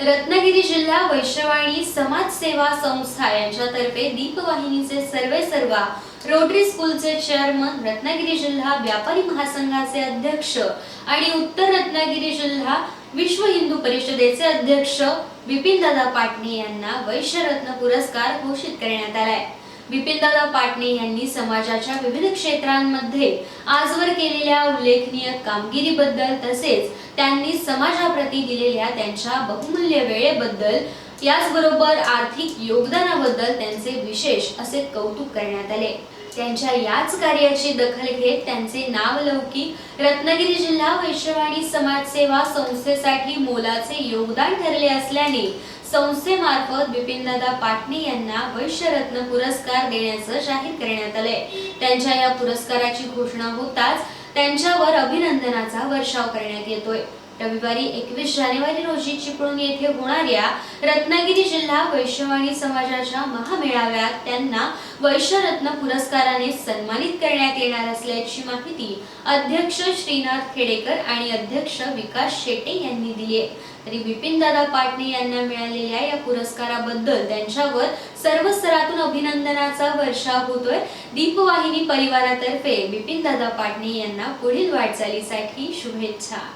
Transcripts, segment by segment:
रत्नागिरी जिल्हा वैश्यवाणी समाज सेवा संस्था यांच्यातर्फे दीपवाहिनीचे सर्वे सर्वा रोटरी स्कूलचे चेअरमन रत्नागिरी जिल्हा व्यापारी महासंघाचे अध्यक्ष आणि उत्तर रत्नागिरी जिल्हा विश्व हिंदू परिषदेचे अध्यक्ष बिपिनदादा पाटणे यांना वैश्यरत्न पुरस्कार घोषित करण्यात आलाय. बिपिनदादा पाटणे यांनी समाजाच्या विविध क्षेत्रांमध्ये आजवर केलेल्या उल्लेखनीय कामगिरीबद्दल तसेच त्यांनी समाजाप्रती दिलेल्या त्यांच्या बहुमूल्य वेळेबद्दल याचबरोबर आर्थिक योगदानाबद्दल त्यांचे विशेष असे कौतुक करण्यात आले. त्यांच्या याच कार्याची दखल घेत त्यांचे नावलौकिक रत्नागिरी जिल्हा वैश्यवाडी समाजसेवा संस्थेसाठी मोलाचे योगदान ठरले असल्याने संस्थेमार्फत बिपिनदादा पाटणे यांना वैश्यरत्न पुरस्कार देण्याचं जाहीर करण्यात आलंय. त्यांच्या या पुरस्काराची घोषणा होताच त्यांच्यावर अभिनंदनाचा वर्षाव करण्यात येतोय. रविवारी एकवीस जानेवारी रोजी चिपळूण येथे होणाऱ्या रत्नागिरी जिल्हा वैश्यवाणी समाजाच्या महामेळाव्यात त्यांना वैश्यरत्न पुरस्काराने सन्मानित करण्यात येणार असल्याची माहिती अध्यक्ष श्रीनाथ खेडेकर आणि अध्यक्ष विकास शेटे यांनी दिली आहे. तरी बिपिनदादा पाटणे यांना मिळालेल्या या पुरस्काराबद्दल त्यांच्यावर सर्व स्तरातून अभिनंदनाचा वर्षाव होतोय. दीपवाहिनी परिवारातर्फे बिपिन दादा पाटणे यांना पुढील वाटचालीसाठी शुभेच्छा.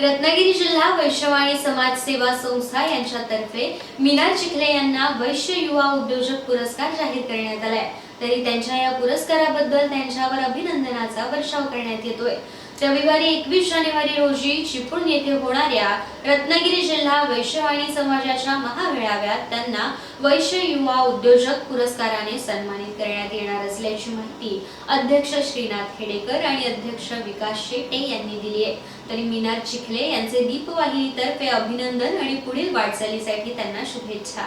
रत्नागिरी जिल्हा वैश्यवाणी समाज सेवा संस्था यांच्यातर्फे मीना चिखले यांना वैश्य युवा उद्योजक पुरस्कार जाहीर करण्यात आलाय. तरी त्यांच्या या पुरस्काराबद्दल त्यांच्यावर अभिनंदनाचा वर्षाव करण्यात येतोय. रविवारी एकवीस जानेवारी रोजी चिपळूण येथे होणाऱ्या रत्नागिरी जिल्हा वैश्यवाणी समाजाच्या महामेळाव्यात त्यांना वैश्य युवा उद्योजक पुरस्काराने सन्मानित करण्यात येणार असल्याची माहिती अध्यक्ष श्रीनाथ खेडेकर आणि अध्यक्ष विकास शेटे यांनी दिली आहे. तरी मीनार चिखले यांचे दीपवाहिनीतर्फे अभिनंदन आणि पुढील वाटचालीसाठी त्यांना शुभेच्छा.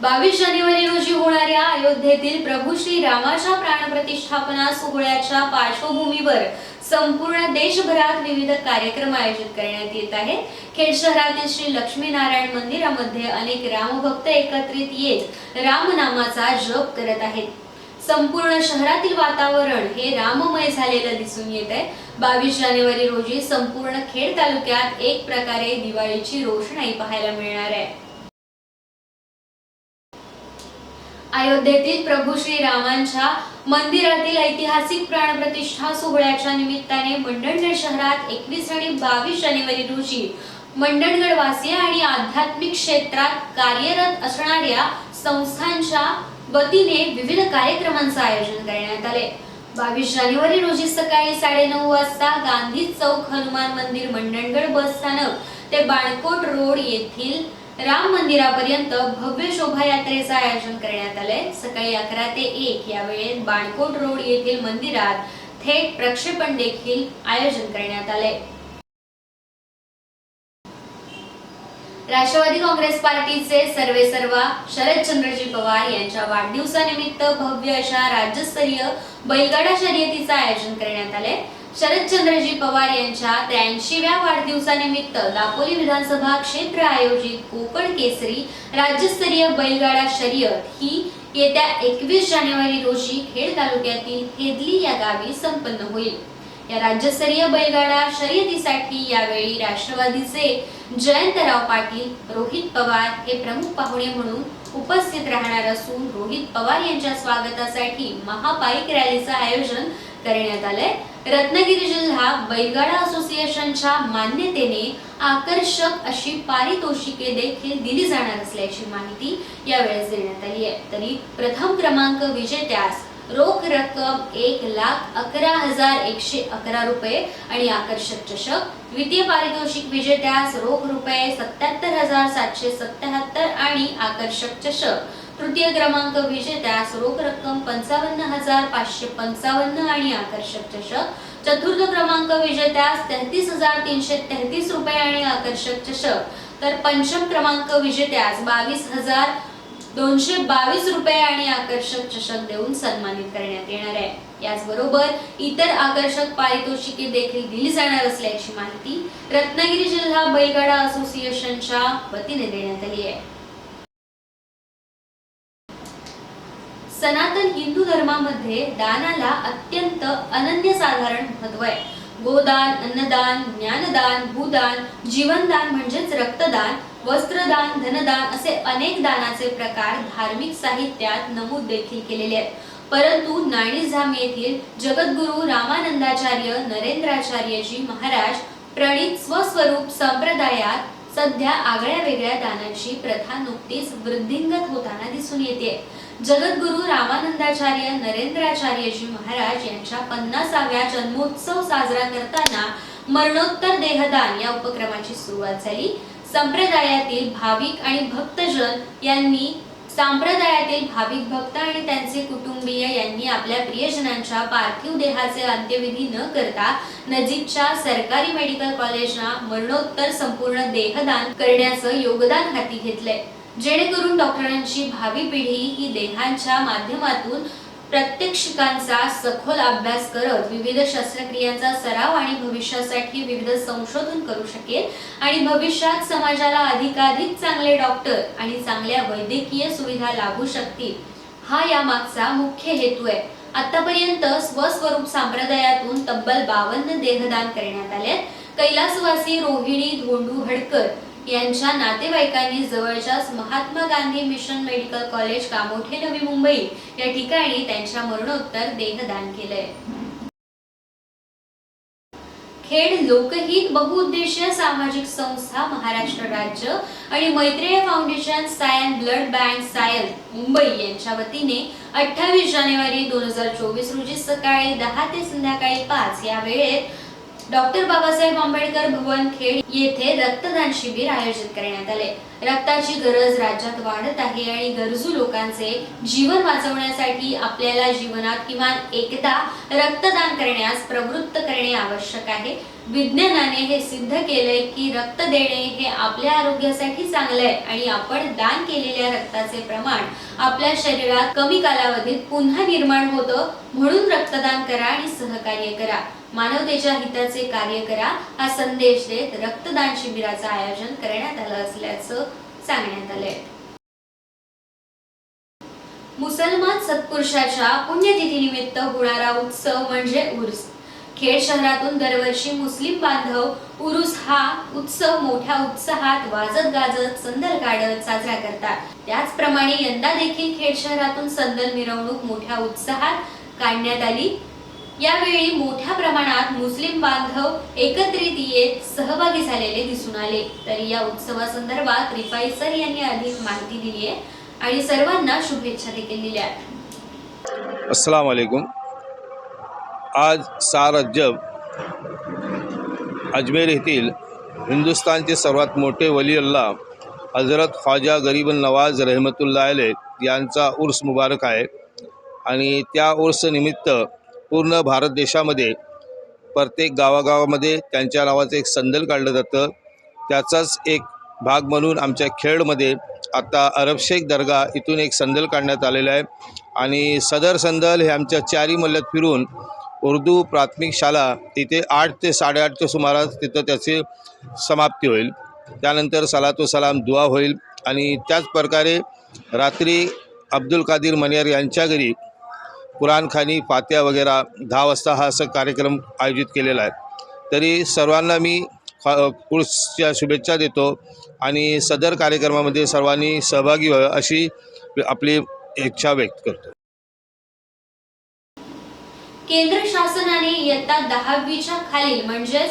बावीस जानेवारी रोजी होणाऱ्या अयोध्येतील प्रभू श्री रामाच्या प्राणप्रतिष्ठापना सोहळ्याच्या पार्श्वभूमीवर संपूर्ण देशभरात विविध कार्यक्रम आयोजित करण्यात येत आहेत. खेड शहरातील श्री लक्ष्मीनारायण मंदिरामध्ये अनेक रामभक्त एकत्रित येत रामनामाचा जप करत आहेत. संपूर्ण शहरातील वातावरण हे राममय झालेलं दिसून येत आहे. बावीस जानेवारी रोजी संपूर्ण खेड तालुक्यात एक प्रकारे दिवाळीची रोषणाई पाहायला मिळणार आहे. अयोध्येतील प्रभू श्री रामांच्या मंदिरातील ऐतिहासिक प्राणप्रतिष्ठा सोहळ्याच्या निमित्ताने मंडणगड शहरात एकवीस आणि बावीस जानेवारी रोजी मंडणगडवासीय आणि आध्यात्मिक क्षेत्रात कार्यरत असणाऱ्या संस्थांच्या वतीने विविध कार्यक्रमांचं आयोजन करण्यात आले बावीस जानेवारी रोजी सकाळी साडेनऊ वाजता गांधी चौक हनुमान मंदिर मंडणगड बस स्थानक ते बाणकोट रोड येथील राम मंदिरापर्यंत भव्य शोभायात्रेचं आयोजन करण्यात आलंय. सकाळी अकरा ते एक या वेळेत बाणकोट रोड येथील मंदिरात थेट प्रक्षेपण देखील आयोजन करण्यात आलंय. राष्ट्रवादी काँग्रेस पार्टीचे सर्वे सर्वा शरदचंद्रजी पवार यांच्या वाढदिवसानिमित्त भव्य अशा राज्यस्तरीय बैलगाडा शर्यतीचं आयोजन करण्यात आले. शरदचंद्रजी पवार यांच्या त्र्याऐंशीव्या वाढदिवसानिमित्त दापोली विधानसभा क्षेत्र आयोजित कोकण केसरी राज्यस्तरीय बैलगाडा शर्यत ही येत्या एकवीस जानेवारी रोजी खेड तालुक्यातील हेदली या गावी संपन्न होईल. या राज्यस्तरीय बैलगाडा शर्यतीसाठी यावेळी राष्ट्रवादीचे जयंतराव पाटील रोहित पवार हे प्रमुख पाहुणे म्हणून उपस्थित राहणार असून रोहित पवार यांच्या स्वागतासाठी महापाईक रॅलीचं आयोजन करण्यात आलंय. रत्नागिरी जिल्हा बैलगाडा असोसिएशनच्या मान्यतेने आकर्षक अशी पारितोषिके देखील दिली जाणार असल्याची माहिती यावेळेस देण्यात आली आहे. तरी प्रथम क्रमांक विजेत्यास रोख रक्कम एक लाख अकरा हजार एकशे अकरा रुपये आणि आकर्षक चषक. द्वितीय पारितोषिक विजेत्यास रोख रुपये सत्याहत्तर हजार सातशे सत्याहत्तर आणि आकर्षक चषक. तृतीय क्रमांक विजेत्यास रोख रक्कम पंचावन्न हजार पाचशे पंचावन्न आणि आकर्षक चषक. चतुर्थ क्रमांक विजेत्यास तेहतीस हजार तीनशे तेहतीस रुपये आणि आकर्षक चषक. तर पंचम क्रमांक विजेत्यास बावीस हजार दोनशे बावीस रुपये आणि आकर्षक चषक देऊन सन्मानित करण्यात येणार आहे. याचबरोबर इतर आकर्षक पारितोषिके देखील दिली जाणार असल्याची माहिती रत्नागिरी जिल्हा बैलगाडा असोसिएशनच्या वतीने देण्यात आली आहे. सनातन हिंदू धर्मामध्ये दानाला अत्यंत अनन्यसाधारण महत्त्व आहे. गोदान अन्नदान ज्ञानदान भूदान जीवनदान म्हणजेच रक्तदान वस्त्रदान धनदान असे अनेक दानाचे प्रकार धार्मिक साहित्यात नमूद देखील केलेले आहेत. परंतु नाणीझाम येथील जगद्गुरु रामानंदाचार्य नरेंद्राचार्यजी महाराज प्रणित स्वस्वरूप संप्रदायात सध्या आगळ्या वेगळ्या दानाची प्रथा नुकतीच वृद्धिंगत होताना दिसून येते. जगद्गुरु रामानंदाचार्य नरेंद्राचार्यजी महाराज यांच्या पन्नासाव्या जन्मोत्सव साजरा करताना मरणोत्तर देहदान या उपक्रमाची सुरुवात झाली. संप्रदायातील भाविक आणि भक्तजन यांनी संप्रदायातील भाविक भक्त आणि त्यांचे कुटुंबीय यांनी आपल्या प्रियजनांच्या पार्थिव देहाचे अंत्यविधी न करता नजीकच्या सरकारी मेडिकल कॉलेजना मरणोत्तर संपूर्ण देहदान करण्याचं योगदान हाती घेतलंय. जेणेकरून डॉक्टरांची भावी पिढी ही देहांच्या माध्यमातून प्रत्यक्षिकांचा सखोल अभ्यास करत विविध शस्त्रक्रियांचा सराव आणि भविष्यासाठी विविध संशोधन करू शकेल. आणि भविष्यात समाजाला अधिकाधिक चांगले डॉक्टर आणि चांगल्या वैद्यकीय सुविधा लाभू शकतील. हा यामागचा मुख्य हेतू आहे. आतापर्यंत स्वस्वरूप संप्रदायातून तब्बल बावन्न देहदान करण्यात आले कैलासवासी रोहिणी धोंडू हडकर यांच्या नातेवाईकांनी जवळच्याच Mahatma Gandhi mission medical college Kamothe Navi Mumbai या ठिकाणी त्यांच्या मरणोत्तर देहदान केलंय. खेड लोकहित बहुउद्देशीय सामाजिक संस्था महाराष्ट्र राज्य आणि Maitreya foundation Sion blood bank Sion Mumbai यांच्या वतीने अठ्ठावीस जानेवारी दोन हजार चोवीस रोजी सकाळी दहा ते संध्याकाळी पाच या वेळेत डॉक्टर बाबासाहेब आंबेडकर भवन खेड येथे रक्तदान शिबिर आयोजित करण्यात आले. रक्ताची गरज राज्यात वाढत आहे आणि गरजू लोकांचे जीवन वाचवण्यासाठी आपल्याला जीवनात किमान एकदा रक्तदान करण्यास प्रवृत्त करणे आवश्यक आहे. विज्ञानाने हे सिद्ध केले की रक्त देणे हे आपल्या आरोग्यासाठी चांगलं आहे आणि आपण दान केलेल्या रक्ताचे प्रमाण आपल्या शरीरात कमी कालावधीत पुन्हा निर्माण होतं म्हणून रक्तदान करा आणि सहकार्य करा. मानवतेच्या हिताचे कार्य करा हा संदेश देत रक्तदान शिबिराचं आयोजन करण्यात आलं असल्याचं सांगण्यात आलंय. मुसलमान सत्पुरुषाच्या पुण्यतिथीनिमित्त होणारा उत्सव म्हणजे उर्स. खेड शहरातून दरवर्षी मुस्लिम बांधव उरुस हा उत्सव मोठ्या उत्साहात वाजत गाजत संदल काढत साजरा करतात. त्याचप्रमाणे यंदा देखील खेड शहरातून संदल मिरवणूक मोठ्या उत्साहात काढण्यात आली. यावेळी मोठ्या प्रमाणात मुस्लिम बांधव एकत्रित येत सहभागी झालेले दिसून आले. तरी या उत्सवासंदर्भात रिफाई सर यांनी अधिक माहिती दिली आहे आणि सर्वांना शुभेच्छा देखील दिल्या आहेत. अस्सलाम वालेकुम. आज सार अजब अजमेर येथील हिंदुस्तानचे सर्वात मोठे वली अल्ला हजरत ख्वाजा गरीब नवाज रहमतुल्ला अले यांचा उर्स मुबारक आहे. आणि त्या उर्स निमित्त पूर्ण भारत देशामध्ये प्रत्येक गावागावामध्ये त्यांच्या नावाचं एक संदल काढलं जातं. त्याचाच एक भाग म्हणून आमच्या खेडमध्ये आता अरबशेख दर्गा इथून एक संदल काढण्यात आलेलं आहे. आणि सदर संदल हे आमच्या चारी मल्ल्यात फिरून उर्दू प्राथमिक शाळा तिथे आठ ते साडेआठच्या सुमारास तिथं त्याची समाप्ती होईल. त्यानंतर सलातो सलाम दुआ होईल. आणि त्याच प्रकारे रात्री अब्दुल कादीर मनियार यांच्या घरी कुराणखानी फात्या वगैरे दहा वाजता हा असं कार्यक्रम आयोजित केलेला आहे. तरी सर्वांना मी कुर्सच्या शुभेच्छा देतो आणि सदर कार्यक्रमामध्ये सर्वांनी सहभागी व्हावं अशी आपली इच्छा व्यक्त करतो. केंद्र शासनाने इयत्ता दहावीच्या खालील म्हणजेच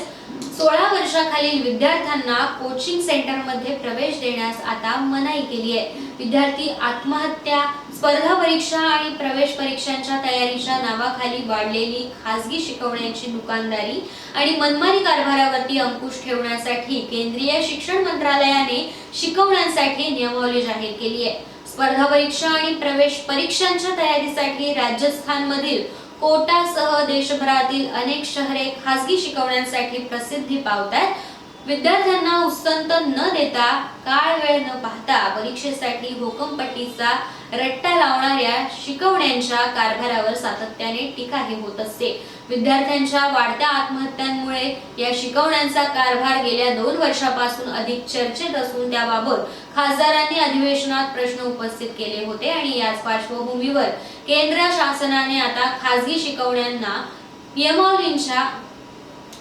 सोळा वर्षाखालील विद्यार्थ्यांना कोचिंग सेंटरमध्ये प्रवेश देण्यास आता मनाई केली आहे. विद्यार्थी आत्महत्या स्पर्धा परीक्षा आणि प्रवेश परीक्षांच्या तयारीच्या नावाखाली वाढलेली खासगी शिकवण्याची दुकानदारी आणि मनमानी कारभारावरती अंकुश ठेवण्यासाठी केंद्रीय शिक्षण मंत्रालयाने शिकवण्यांसाठी नियमावली जाहीर केली आहे. स्पर्धा परीक्षा आणि प्रवेश परीक्षांच्या तयारीसाठी राजस्थानमधील कोटासह देशभरातील अनेक शहरे खासगी शिकवण्यांसाठी प्रसिद्धी पावतात विद्यार्थ्यांना उत्संत न देता काळ वेळ न पाहता परीक्षेसाठी हुकमपट्टीचा रट्टा लावणाऱ्या शिकवण्यांच्या कारभारावर सातत्याने टीकाही होत असते. विद्यार्थ्यांच्या वाढत्या आत्महत्यांमुळे या शिकवण्यांचा कारभार गेल्या दोन वर्षापासून अधिक चर्चेत असून त्याबाबत खासदारांनी अधिवेशनात प्रश्न उपस्थित केले होते आणि याच पार्श्वभूमीवर केंद्र शासनाने आता खासगी शिकवण्यांना नियमावलींच्या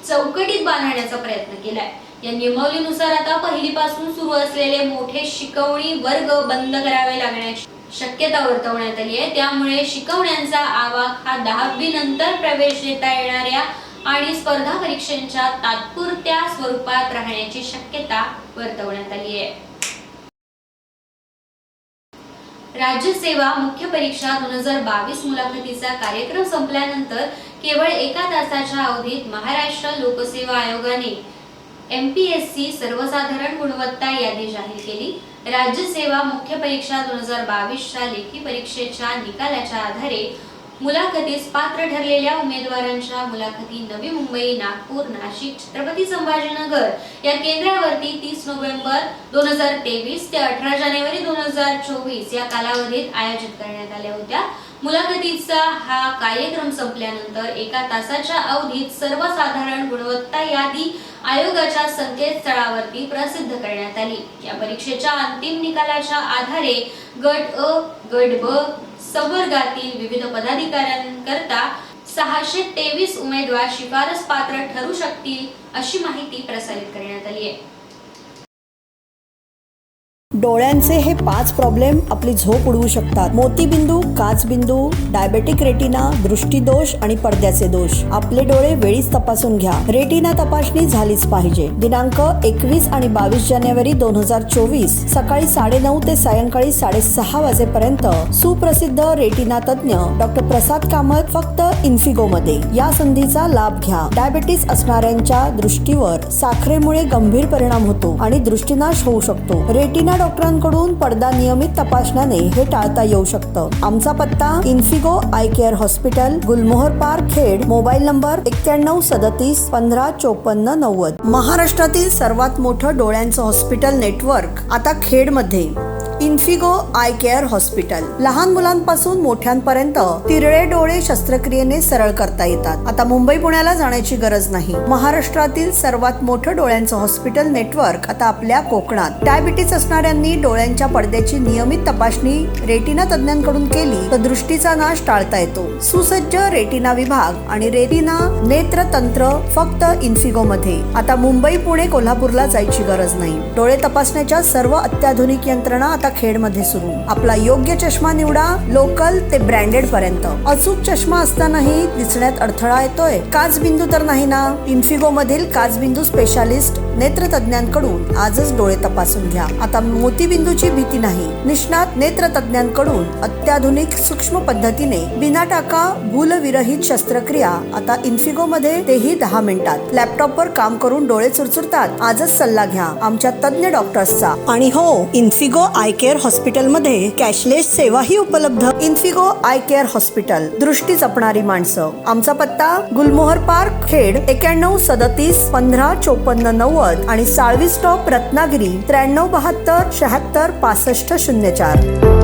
चौकटीत बांधण्याचा प्रयत्न केलाय. या नियमावलीनुसार आता पहिलीपासून सुरू असलेले मोठे शिकवणी वर्ग बंद करावे लागण्याची शक्यता वर्तवण्यात आली आहे. त्यामुळे शिकवण्यांचा आवाक हा दहावी नंतर प्रवेश देता येणाऱ्या आणि स्पर्धा परीक्षांच्या तात्पुरत्या स्वरूपात राहण्याची शक्यता वर्तवण्यात आली आहे. राज्यसेवा मुख्य परीक्षा दोन हजार बावीस मुलाखतीचा कार्यक्रम संपल्यानंतर केवळ एका तासाच्या अवधीत महाराष्ट्र लोकसेवा आयोगाने एम पी एस सी सर्वसाधारण गुणवत्ता यादी जाहीर केली. राज्य सेवा मुख्य परीक्षा दोन हजार बावीसच्या लेखी परीक्षेच्या निकालाच्या आधारे मुलाखतीस पात्र ठरलेल्या उमेदवारांच्या मुलाखती नवी मुंबई नागपूर नाशिक छत्रपती संभाजीनगर या केंद्रावरती तीस नोव्हेंबर दोन हजार तेवीस ते अठरा जानेवारी दोन हजार चोवीस या कालावधीत आयोजित करण्यात आल्या होत्या. मुलाखतीचा हा कार्यक्रम संपल्यानंतर एका तासाच्या अवधीत सर्वसाधारण गुणवत्ता यादी आयोगाच्या संकेतस्थळावरती प्रसिद्ध करण्यात आली. या परीक्षेच्या अंतिम निकालाच्या आधारे गट अ गट ब संवर्गातील विविध पदाधिकाऱ्यांकरता सहाशे तेवीस उमेदवार शिफारस पात्र ठरू शकतील अशी माहिती प्रसारित करण्यात आली आहे. डोळ्यांचे हे पाच प्रॉब्लेम आपली झोप उडवू शकतात. मोतीबिंदू काचबिंदू डायबेटिक रेटिना दृष्टीदोष आणि पडद्याचे दोष. आपले डोळे वेळीच तपासून घ्या. रेटिना तपासणी झालीच पाहिजे. दिनांक एकवीस आणि बावीस जानेवारी दोन हजार चोवीस सकाळी साडेनऊ ते सायंकाळी साडेसहा वाजेपर्यंत सुप्रसिद्ध रेटिना तज्ज्ञ डॉक्टर प्रसाद कामत फक्त इन्फिगो मध्ये या संधीचा लाभ घ्या. डायबेटीस असणाऱ्यांच्या दृष्टीवर साखरेमुळे गंभीर परिणाम होतो आणि दृष्टीनाश होऊ शकतो. रेटिना डॉक्टरांकडून पडदा नियमित तपासण्याने हे टाळता येऊ शकतं. आमचा पत्ता Infigo eye care hospital Gulmohar park Khed. Mobile number एक्क्याण्णव सदतीस पंधरा चोपन्न नव्वद. महाराष्ट्रातील सर्वात मोठं डोळ्यांचं हॉस्पिटल नेटवर्क आता खेडमध्ये. Infigo eye care hospital. लहान मुलांपासून मोठ्यांपर्यंत तिरळे डोळे शस्त्रक्रियेने सरळ करता येतात. आता मुंबई पुण्याला जाण्याची गरज नाही. महाराष्ट्रातील सर्वात मोठं डोळ्यांचं हॉस्पिटल नेटवर्क आता आपल्या कोकणात. डायबिटीस असणाऱ्यांनी डोळ्यांच्या पडद्याची नियमित तपासणी रेटिना तज्ञांकडून केली तर दृष्टीचा नाश टाळता येतो. सुसज्ज रेटिना विभाग आणि रेटिना नेत्र तंत्र फक्त इन्फिगो मध्ये आता मुंबई पुणे कोल्हापूरला जायची गरज नाही. डोळे तपासण्याच्या सर्व अत्याधुनिक यंत्रणा आता खेडमध्ये सुरू. आपला योग्य चष्मा निवडा लोकल ते ब्रँडेड पर्यंत. अचूक चष्मा असतानाही दिसण्यात अडथळा येतोय. काचबिंदू तर नाही ना? इन्फिगो मधील काचबिंदू स्पेशालिस्ट नेत्र तज्ञांकडून आजच डोळे तपासून घ्या. आता मोतीबिंदूची भीती नाही. निष्णात नेत्र तज्ञांकडून अत्याधुनिक सूक्ष्म पद्धतीने बिना टाका भूलविरहित शस्त्रक्रिया आता इन्फिगो मध्ये तेही दहा मिनिटात. लॅपटॉपवर काम करून डोळे चुरचुरतात. आजच सल्ला घ्या. आमच्या तज्ञ डॉक्टर्सचा. आणि हो इन्फिगो आय केअर हॉस्पिटलमध्ये कॅशलेस सेवाही उपलब्ध. Infigo eye care hospital. दृष्टी जपणारी माणसं. आमचा पत्ता गुलमोहर पार्क खेड एक्याण्णव सदतीस पंधरा चोपन्न नव्वद आणि साळवी स्टॉप रत्नागिरी त्र्याण्णव बहात्तर शहात्तर पासष्ट शून्य चार.